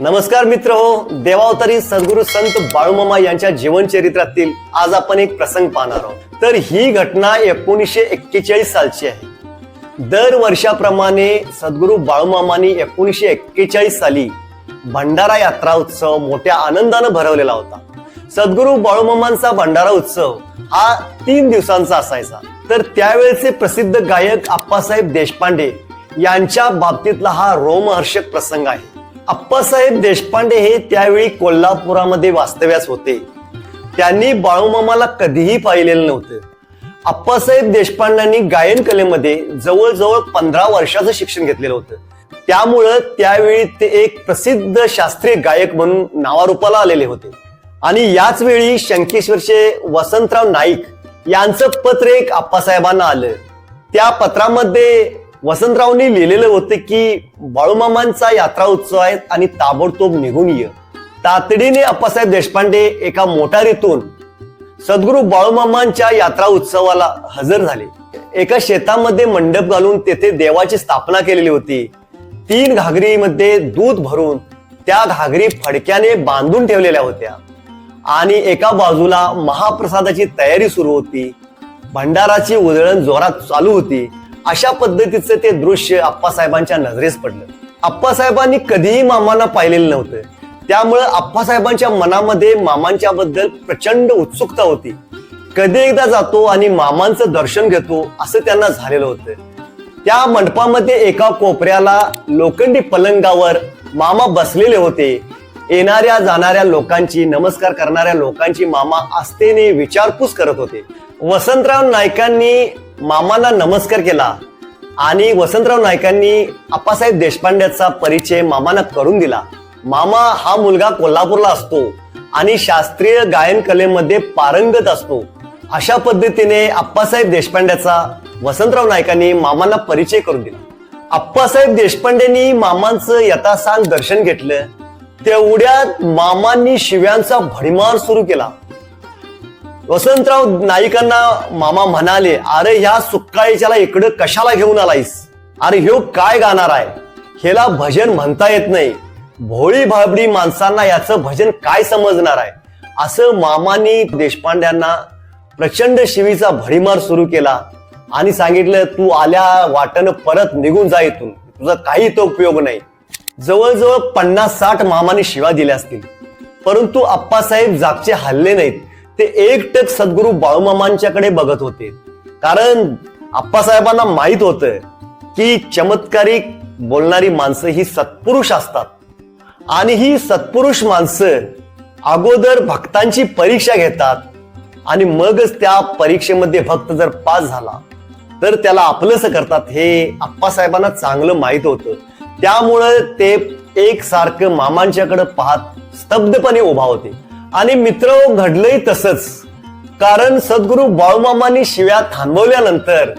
नमस्कार मित्र हो देवावतारी सद्गुरु संत बाळूमामा यांच्या जीवनचरित्रातील आज आपण एक प्रसंग पाहणार आहोत. तर ही घटना एकोणीसशे एक्केचाळीस सालची आहे. दर वर्षाप्रमाणे सद्गुरू बाळूमामानी एकोणीसशे एक्केचाळीस साली भंडारा यात्रा उत्सव मोठ्या आनंदानं भरवलेला होता. सद्गुरू बाळूमामांचा भंडारा उत्सव हा तीन दिवसांचा असायचा. तर त्यावेळेचे प्रसिद्ध गायक आप्पासाहेब देशपांडे यांच्या बाबतीतला हा रोमहर्षक प्रसंग आहे. आप्पासाहेब देशपांडे हे त्यावेळी कोल्हापुरामध्ये वास्तव्यास होते. त्यांनी बाळूमामाला कधीही पाहिलेलं नव्हतं. आप्पासाहेब देशपांडांनी गायन कलेमध्ये जवळजवळ पंधरा वर्षाचं शिक्षण घेतलेलं होतं. त्यामुळं त्यावेळी ते एक प्रसिद्ध शास्त्रीय गायक म्हणून नावारूपाला आलेले होते. आणि याच वेळी शंकेश्वरचे वसंतराव नाईक यांचं पत्र एक आप्पासाहेबांना आलं. त्या पत्रामध्ये वसंतरावनी लिहिलेलं होतं की बाळूमामांचा यात्रा उत्सव आहे आणि ताबडतोब निघून ये. तातडीने अप्पासाहेब देशपांडे एका मोटारीतून सद्गुरू बाळूमामांच्या यात्रा उत्सवाला हजर झाले. एका शेतामध्ये मंडप घालून तेथे देवाची स्थापना केलेली होती. तीन घागरीमध्ये दूध भरून त्या घागरी फडक्याने बांधून ठेवलेल्या होत्या. आणि एका बाजूला महाप्रसादाची तयारी सुरू होती. भंडाराची उधळण जोरात चालू होती. अशा पद्धतीचं ते दृश्य आप्पासाहेबांच्या नजरेस पडलं. आप्पासाहेबांनी कधीही मामांना पाहिलेलं नव्हतं. त्यामुळं आप्पासाहेबांच्या मनामध्ये मामांच्या बद्दल प्रचंड उत्सुकता होती. कधी एकदा जातो आणि मामांचं दर्शन घेतो असं त्यांना झालेलं होतं. त्या मंडपामध्ये एका कोपऱ्याला लोखंडी पलंगावर मामा बसलेले होते. येणाऱ्या जाणाऱ्या लोकांची नमस्कार करणाऱ्या लोकांची मामा आस्थेने विचारपूस करत होते. वसंतराव नायकांनी मामांना नमस्कार केला आणि वसंतराव नायकांनी आप्पासाहेब देशपांड्याचा परिचय मामांना करून दिला. मामा हा मुलगा कोल्हापूरला असतो आणि शास्त्रीय गायन कलेमध्ये पारंगत असतो. अशा पद्धतीने आप्पासाहेब देशपांड्याचा वसंतराव नायकांनी मामांना परिचय करून दिला. आप्पासाहेब देशपांडेंनी मामांचं यथासांग दर्शन घेतलं. तेवढ्यात मामांनी शिव्यांचा भडीमार सुरू केला. वसंतराव नाईकांना मामा म्हणाले अरे ह्या सुक्काळीच्याला इकडं कशाला घेऊन आलायस? अरे ह्यो काय गाणार आहे? ह्याला भजन म्हणता येत नाही. भोळी भाबडी माणसांना याचं भजन काय समजणार आहे? असं मामांनी देशपांड्यांना प्रचंड शिवीचा भडीमार सुरू केला आणि सांगितलं तू आल्या वाटनं परत निघून जा इथून. तुझा काही तो उपयोग नाही. जवळजवळ पन्नास साठ मामाने शिवा दिल्या असतील. परंतु आप्पासाहेब जागचे हल्ले नाहीत. ते एकटक सद्गुरू बाळूमामांच्याकडे बघत होते. कारण आप्पासाहेबांना माहीत होतं की चमत्कारिक बोलणारी माणसं ही सत्पुरुष असतात. आणि ही सत्पुरुष माणसं अगोदर भक्तांची परीक्षा घेतात आणि मगच त्या परीक्षेमध्ये भक्त जर पास झाला तर त्याला आपलंसं करतात हे आप्पासाहेबांना चांगलं माहीत होतं. त्यामुळं ते एकसारखं मामांच्याकडे पाहत स्तब्धपणे उभा होते. आणि मित्र घडलंय तसंच. कारण सद्गुरू बाळूमामांनी शिव्या थांबवल्यानंतर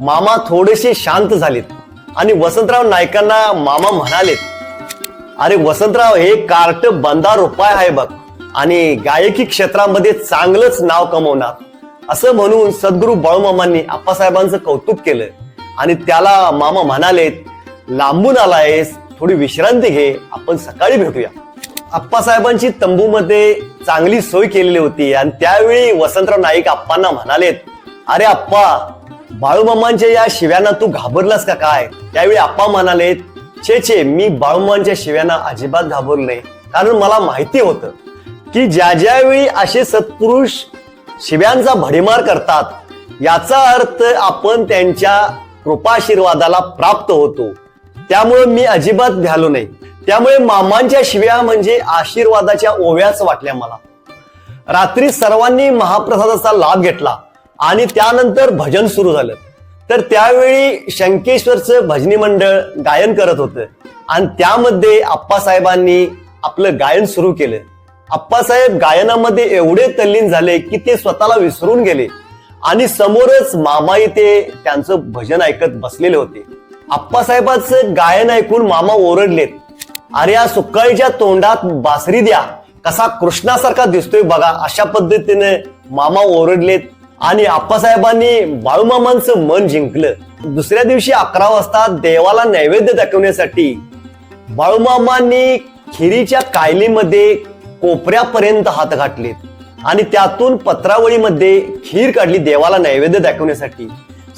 मामा थोडेसे शांत झालेत आणि वसंतराव नायकांना मामा म्हणालेत अरे वसंतराव हे कार्ट बंदार उपाय आहे बघ आणि गायकी क्षेत्रामध्ये चांगलंच नाव कमवणार. असं म्हणून सद्गुरू बाळूमामांनी आप्पासाहेबांचं कौतुक केलं आणि त्याला मामा म्हणालेत लांबून आलायस थोडी विश्रांती घे आपण सकाळी भेटूया. आप्पासाहेबांची तंबूमध्ये चांगली सोय केलेली होती. आणि त्यावेळी वसंतराव नाईक आप्पांना म्हणालेत अरे आप्पा बाळूमामांच्या या शिव्यांना तू घाबरलास का काय? त्यावेळी आप्पा म्हणालेत छे छे मी बाळूमामांच्या शिव्यांना अजिबात घाबरले कारण मला माहिती होतं की ज्या ज्यावेळी असे सत्पुरुष शिव्यांचा भडीमार करतात याचा अर्थ आपण त्यांच्या कृपाशीर्वादाला प्राप्त होतो. त्यामुळे मी अजिबात घालू नाही. त्यामुळे मामांच्या शिव्या म्हणजे आशीर्वादाच्या ओव्याच वाटल्या मला. रात्री सर्वांनी महाप्रसादाचा लाभ घेतला आणि त्यानंतर भजन सुरू झालं. तर त्यावेळी शंकेश्वरचं भजनी मंडळ गायन करत होतं. आणि त्यामध्ये आप्पासाहेबांनी आपलं गायन सुरू केलं. आप्पासाहेब गायनामध्ये एवढे तल्लीन झाले की ते स्वतःला विसरून गेले. आणि समोरच मामा इथे त्यांचं भजन ऐकत बसलेले होते. आप्पासाहेबांचं गायन ऐकून मामा ओरडलेत. अरे या सुकाळीच्या तोंडात बासरी द्या. कसा कृष्णासारखा दिसतोय बघा अशा पद्धतीने मामा ओरडलेत आणि आप्पासाहेबांनी बाळूमामांचं मन जिंकलं. दुसऱ्या दिवशी अकरा वाजता देवाला नैवेद्य दाखवण्यासाठी बाळूमामांनी खिरीच्या कायलीमध्ये कोपऱ्यापर्यंत हात घातलेत आणि त्यातून पत्रावळीमध्ये खीर काढली देवाला नैवेद्य दाखवण्यासाठी.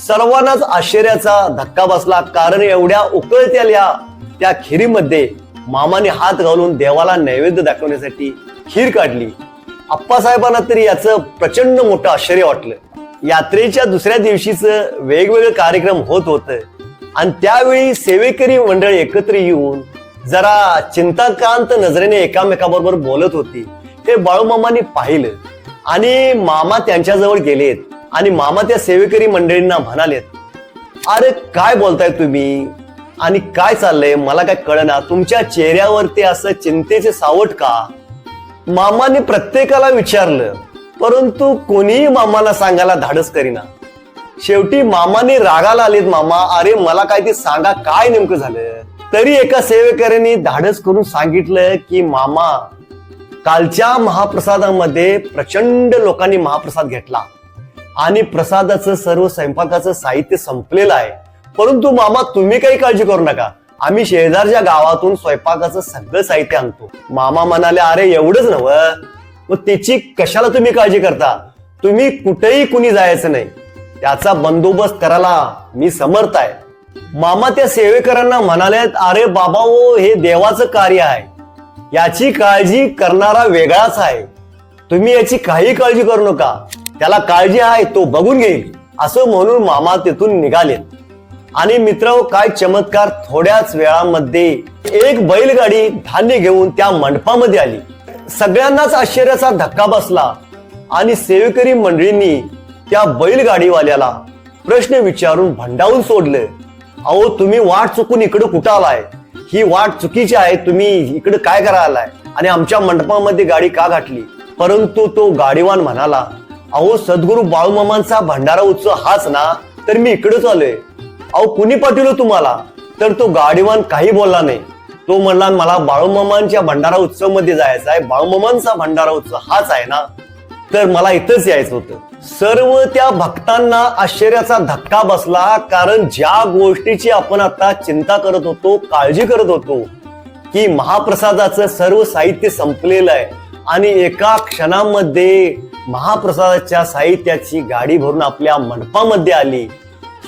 सर्वांनाच आश्चर्याचा धक्का बसला कारण एवढ्या उकळत्याल्या त्या खिरीमध्ये मामाने हात घालून देवाला नैवेद्य दाखवण्यासाठी खीर काढली. आप्पासाहेबांना तरी याचं प्रचंड मोठं आश्चर्य वाटलं. यात्रेच्या दुसऱ्या दिवशीचं वेगवेगळे कार्यक्रम होत होतं. आणि त्यावेळी सेवेकरी मंडळ एकत्र येऊन जरा चिंताकांत नजरेने एकामेकाबरोबर बोलत होती. ते बाळूमामाने पाहिलं. आणि मामा त्यांच्याजवळ गेलेत. आणि मामा त्या सेवेकरी मंडळींना म्हणालेत अरे काय बोलताय तुम्ही? आणि काय चाललंय? मला काय कळना. तुमच्या चेहऱ्यावरती असं चिंतेचे सावट का? मामाने प्रत्येकाला विचारलं परंतु कोणीही मामाला सांगायला धाडस करीना. शेवटी मामाने रागाला आलेत मामा. अरे मला काय ते सांगा काय नेमकं झालं? तरी एका सेवेकऱ्याने धाडस करून सांगितलं की मामा कालच्या महाप्रसादामध्ये प्रचंड लोकांनी महाप्रसाद घेतला. आणि प्रसादाचं सर्व स्वयंपाकाचं साहित्य संपलेलं आहे. परंतु मामा तुम्ही काही काळजी करू नका. आम्ही शेजारच्या गावातून स्वयंपाकाचं सगळं साहित्य आणतो. मामा म्हणाले अरे एवढंच नवं मग त्याची कशाला तुम्ही काळजी करता? तुम्ही कुठेही कुणी जायचं नाही. त्याचा बंदोबस्त करायला मी समर्थ आहे. मामा त्या सेवेकरांना म्हणाले अरे बाबा ओ हे देवाचं कार्य आहे. याची काळजी करणारा वेगळाच आहे. तुम्ही याची काही काळजी करू नका. त्याला काळजी आहे तो बघून घेईल. असं म्हणून मामा तिथून निघाले आणि मित्र काय चमत्कार थोड्याच वेळामध्ये एक बैलगाडी धान्य घेऊन त्या मंडपामध्ये आली. सगळ्यांनाच आश्चर्याचा धक्का बसला आणि सेवेकरी मंडळींनी त्या बैलगाडीवाल्याला प्रश्न विचारून भंडावून सोडलं. अहो तुम्ही वाट चुकून इकडे कुठं आलाय? ही वाट चुकीची आहे तुम्ही इकडे काय करायला आणि आमच्या मंडपामध्ये गाडी का घातली? परंतु तो गाडीवान म्हणाला अहो सद्गुरू बाळूमामांचा भंडारा उत्सव हाच ना तर मी इकडेच आलोय. अहो कुणी पाठवलं तुम्हाला? तर तो गाडीवान काही बोलला नाही. तो म्हणला मला बाळूमामांच्या भंडारा उत्सवमध्ये जायचं आहे. बाळूमामांचा भंडारा उत्सव हाच आहे ना? तर मला इथंच यायचं होतं. सर्व त्या भक्तांना आश्चर्याचा धक्का बसला कारण ज्या गोष्टीची आपण आता चिंता करत होतो काळजी करत होतो की महाप्रसादाचं सर्व साहित्य संपलेलं आहे. आणि एका क्षणामध्ये महाप्रसादाच्या साहित्याची गाडी भरून आपल्या मंडपामध्ये आली.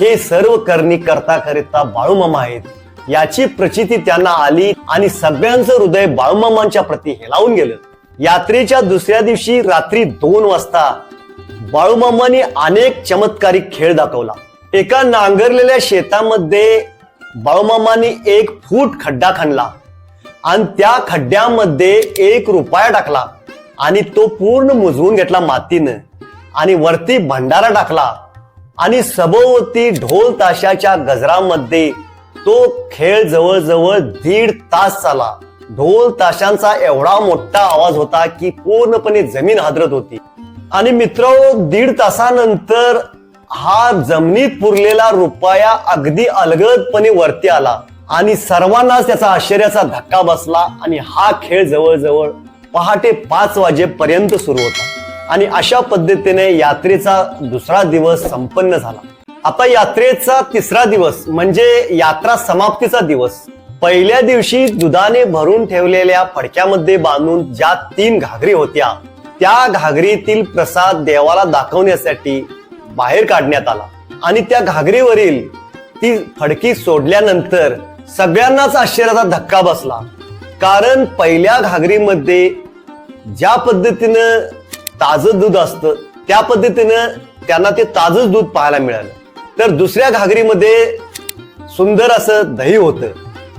हे सर्व करणी करता करिता बाळूमामा आहेत. याची प्रचिती त्यांना आली आणि सगळ्यांचं हृदय बाळूमामांच्या प्रती हेलावून गेलं. यात्रेच्या दुसऱ्या दिवशी रात्री दोन वाजता बाळूमामांनी अनेक चमत्कारिक खेळ दाखवला. एका नांगरलेल्या शेतामध्ये बाळूमामांनी एक फूट खड्डा खणला आणि त्या खड्ड्यामध्ये एक रुपया टाकला आणि तो पूर्ण मुजवून घेतला मातीनं आणि वरती भंडारा टाकला. आणि सभोवती ढोल ताशाच्या गजरामध्ये तो खेळ जवळजवळ दीड तास चाला. ढोल ताशांचा एवढा मोठा आवाज होता की पूर्णपणे जमीन हादरत होती. आणि मित्र दीड तासानंतर हा जमिनीत पुरलेला रुपया अगदी अलगदपणे वरती आला आणि सर्वांनाच त्याचा आश्चर्याचा धक्का बसला आणि हा खेळ जवळजवळ पहाटे पाच वाजेपर्यंत सुरू होता. आणि अशा पद्धतीने यात्रेचा दुसरा दिवस संपन्न झाला. आता यात्रेचा तिसरा दिवस म्हणजे यात्रा समाप्तीचा दिवस. पहिल्या दिवशी दुधाने भरून ठेवलेल्या फडक्यामध्ये बांधून ज्या तीन घागरी होत्या त्या घागरीतील प्रसाद देवाला दाखवण्यासाठी बाहेर काढण्यात आला. आणि त्या घागरीवरील ती फडकी सोडल्यानंतर सगळ्यांनाच आश्चर्याचा धक्का बसला. कारण पहिल्या घागरीमध्ये ज्या पद्धतीनं ताजं दूध असतं. त्या पद्धतीनं त्यांना ते ताजंच दूध पाहायला मिळालं. तर दुसऱ्या घागरीमध्ये सुंदर असं दही होतं.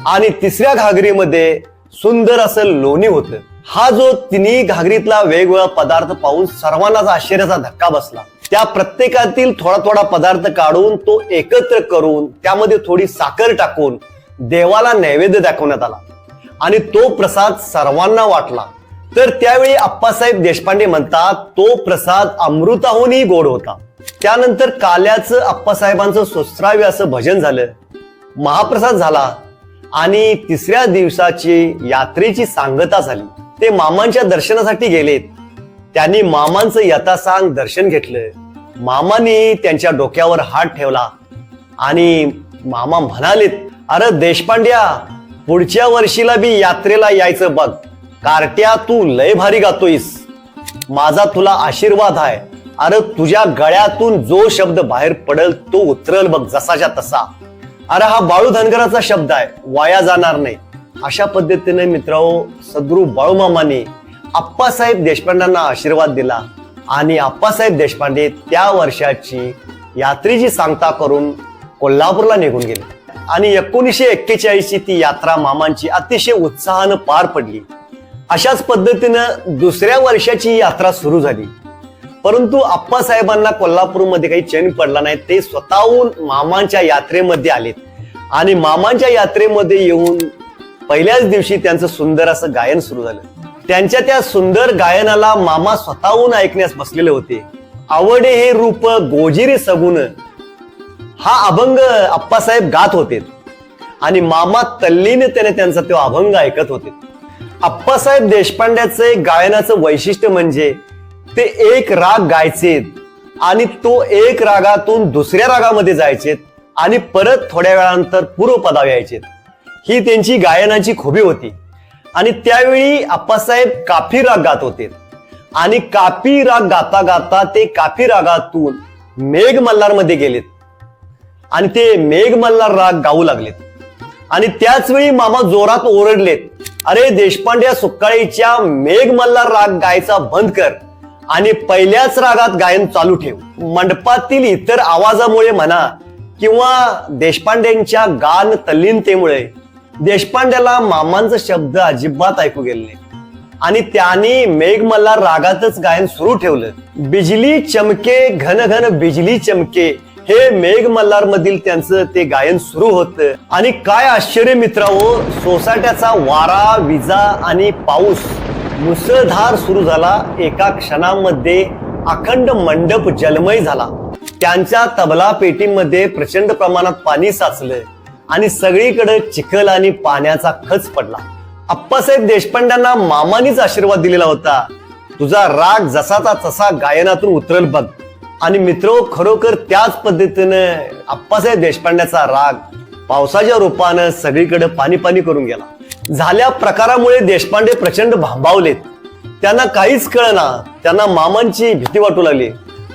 आणि तिसऱ्या घागरीमध्ये सुंदर असं लोणी होतं. हा जो तिन्ही घागरीतला वेगवेगळा पदार्थ पाहून सर्वांनाच आश्चर्याचा धक्का बसला. त्या प्रत्येकातील थोडा थोडा पदार्थ काढून तो एकत्र करून त्यामध्ये थोडी साखर टाकून देवाला नैवेद्य दाखवण्यात आला. आणि तो प्रसाद सर्वांना वाटला. तर त्यावेळी आप्पासाहेब देशपांडे म्हणतात तो प्रसाद अमृताहूनही गोड होता. त्यानंतर काल्याचं आप्पासाहेबांचं सुस्राव्य असं भजन झालं. महाप्रसाद झाला आणि तिसऱ्या दिवसाची यात्रेची सांगता झाली. ते मामांच्या दर्शनासाठी गेलेत. त्यांनी मामांचं यथासांग दर्शन घेतलं. मामांनी त्यांच्या डोक्यावर हात ठेवला आणि मामा म्हणालेत अरे देशपांड्या पुढच्या वर्षीला बी यात्रेला यायचं बघ. कार्ट्या तू लय भारी गातोयस. माझा तुला आशीर्वाद आहे अरे तुझ्या गळ्यातून जो शब्द बाहेर पडल तो उतरल बघ जसाच्या तसा. अरे हा बाळू धनगराचा शब्द आहे वाया जाणार नाही. अशा पद्धतीने मित्रांनो सद्गुरू बाळूमामाने आप्पासाहेब देशपांडांना आशीर्वाद दिला आणि आप्पासाहेब देशपांडे त्या वर्षाची यात्रेची सांगता करून कोल्हापूरला निघून गेले. आणि एकोणीसशे एक्केचाळीसची ती यात्रा मामांची अतिशय उत्साहानं पार पडली. अशाच पद्धतीनं दुसऱ्या वर्षाची यात्रा सुरू झाली. परंतु आप्पासाहेबांना कोल्हापूरमध्ये काही चैन पडला नाही ते स्वतःहून मामांच्या यात्रेमध्ये आलेत. आणि मामांच्या यात्रेमध्ये येऊन पहिल्याच दिवशी त्यांचं सुंदर असं गायन सुरू झालं. त्यांच्या त्या सुंदर गायनाला मामा स्वतःहून ऐकण्यास बसलेले होते. आवडे हे रूप गोजिरी सगुण हा अभंग आप्पासाहेब गात होते. आणि मामा तल्लीने त्याने त्यांचा तो अभंग ऐकत होते. आप्पासाहेब देशपांड्याचे गायनाचं वैशिष्ट्य म्हणजे ते एक राग गायचे आणि तो एक रागातून दुसऱ्या रागामध्ये जायचे आणि परत थोड्या वेळानंतर पूर्वपदाव यायचे. ही त्यांची गायनाची खुबी होती. आणि त्यावेळी आप्पासाहेब काफी राग गात होते. आणि काफी राग गाता गाता ते काफी रागातून मेघ मल्हारमध्ये गेलेत. आणि ते मेघ मल्हार राग गाऊ लागलेत. आणि त्याच वेळी मामा जोरात ओरडलेत. अरे देशपांड्या सुकाळीच्या मेघ मल्हार राग गायचा बंद कर आणि पहिल्याच रागात गायन चालू ठेव. मंडपातील इतर आवाजामुळे म्हणा किंवा देशपांड्यांच्या गान तल्लीनतेमुळे देशपांड्याला मामांचं शब्द अजिबात ऐकू गेले आणि त्यांनी मेघ मल्हार रागातच गायन सुरू ठेवलं. बिजली चमके घन घन बिजली चमके हे मेघ मल्हार मधील त्यांचं ते गायन सुरू होतं. आणि काय आश्चर्य मित्रांनो सोसाट्याचा वारा विजा आणि पाऊस मुसळधार सुरू झाला. एका क्षणामध्ये अखंड मंडप जलमय झाला. त्यांच्या तबला पेटीमध्ये प्रचंड प्रमाणात पाणी साचलं आणि सगळीकडे चिखल आणि पाण्याचा खच पडला. अप्पासाहेब देशपांड्यांना मामानीच आशीर्वाद दिलेला होता. तुझा राग जसाचा तसा गायनातून उतरल बघ. आणि मित्र खरोखर त्याच पद्धतीनं आप्पासाहेब देशपांड्याचा राग पावसाच्या रूपानं सगळीकडे पाणी पाणी करून गेला. झाल्या प्रकारामुळे देशपांडे प्रचंड भांबावलेत. त्यांना काहीच कळना त्यांना मामांची भीती वाटू लागली.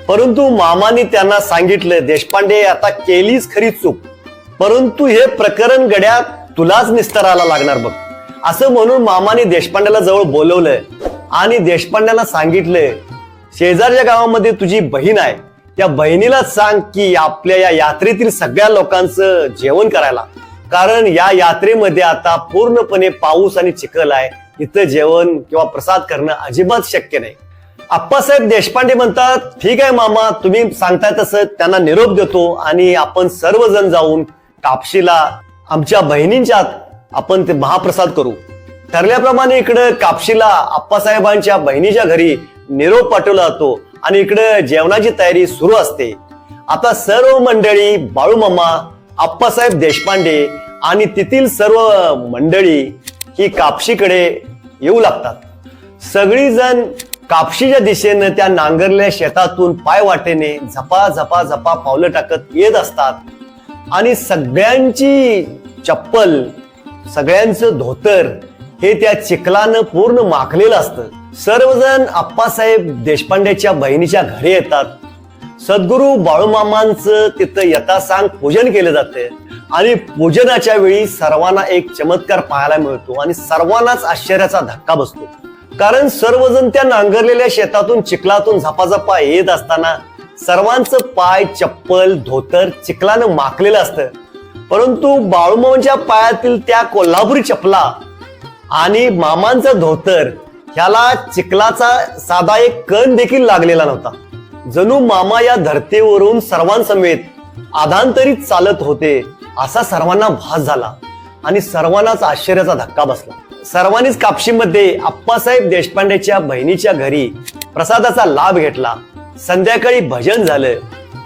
परंतु मामानी त्यांना सांगितलं देशपांडे आता केलीच खरी चूक. परंतु हे प्रकरण गड्यात तुलाच निस्तराला लागणार बघ. असं म्हणून मामाने देशपांड्याला जवळ बोलवलं आणि देशपांड्याला सांगितलं शेजारच्या गावामध्ये तुझी बहीण आहे. त्या बहिणीला सांग की आपल्या या यात्रेतील सगळ्या लोकांचं जेवण करायला. कारण या यात्रेमध्ये आता पूर्णपणे पाऊस आणि चिखल आहे. इथं जेवण किंवा प्रसाद करणं अजिबात शक्य नाही. आप्पासाहेब देशपांडे म्हणतात ठीक आहे मामा तुम्ही सांगताय तसं त्यांना निरोप देतो आणि आपण सर्वजण जाऊन कापशीला आमच्या बहिणींच्या आपण ते महाप्रसाद करू. ठरल्याप्रमाणे इकडं कापशीला आप्पासाहेबांच्या बहिणीच्या घरी निरोप पाठवला जातो आणि इकडं जेवणाची तयारी सुरू असते. आता सर्व मंडळी बाळूमामा आप्पासाहेब देशपांडे आणि तेथील सर्व मंडळी ही कापशीकडे येऊ लागतात. सगळीजण कापशीच्या दिशेनं त्या नांगरल्या शेतातून पाय वाटेने झपा झपा झपा पावलं टाकत येत असतात. आणि सगळ्यांची चप्पल सगळ्यांचं धोतर हे त्या चिखलानं पूर्ण माखलेलं असतं. सर्वजण आप्पासाहेब देशपांडेच्या बहिणीच्या घरी येतात. सद्गुरू बाळूमामांचं तिथं यथासांग पूजन केलं जातं. आणि पूजनाच्या वेळी सर्वांना एक चमत्कार पाहायला मिळतो आणि सर्वांनाच आश्चर्याचा धक्का बसतो. कारण सर्वजण त्या नांगरलेल्या शेतातून चिखलातून झपाझपा येत असताना सर्वांचं पाय चप्पल धोतर चिखलानं माखलेलं असतं. परंतु बाळूमामांच्या पायातील त्या कोल्हापुरी चपला आणि मामांचं धोतर ह्याला चिखलाचा साधा एक कण देखील लागलेला नव्हता. जणू मामा या धर्तीवरून सर्वांसमेत आधांतरीत चालत होते असा सर्वांना भास झाला आणि सर्वांनाच आश्चर्याचा धक्का बसला. सर्वांनीच कापशीमध्ये आप्पासाहेब देशपांडेच्या बहिणीच्या घरी प्रसादाचा लाभ घेतला. संध्याकाळी भजन झालं.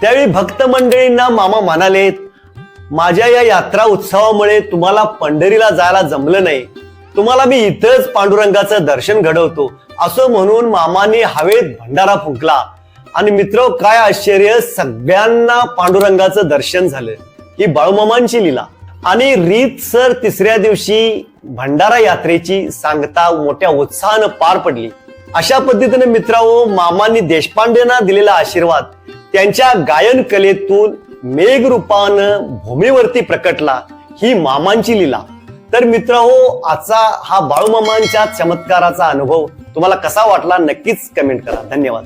त्यावेळी भक्त मंडळींना मामा म्हणाले माझ्या या यात्रा उत्सवामुळे तुम्हाला पंढरीला जायला जमलं नाही. तुम्हाला मी इथंच पांडुरंगाचं दर्शन घडवतो असं म्हणून मामाने हवेत भंडारा फुंकला. आणि मित्र काय आश्चर्य सगळ्यांना पांडुरंगाचं दर्शन झालं ही बाळूमामांची लिला. आणि रीत सर तिसऱ्या दिवशी भंडारा यात्रेची सांगता मोठ्या उत्साहानं पार पडली. अशा पद्धतीने मित्रांनो मामांनी देशपांडेंना दिलेला आशीर्वाद त्यांच्या गायन कलेतून मेघ रूपानं भूमीवरती प्रकटला ही मामांची लीला. तर मित्र हो आजचा हा बाळूमामांच्या चमत्काराचा अनुभव तुम्हाला कसा वाटला नक्कीच कमेंट करा. धन्यवाद.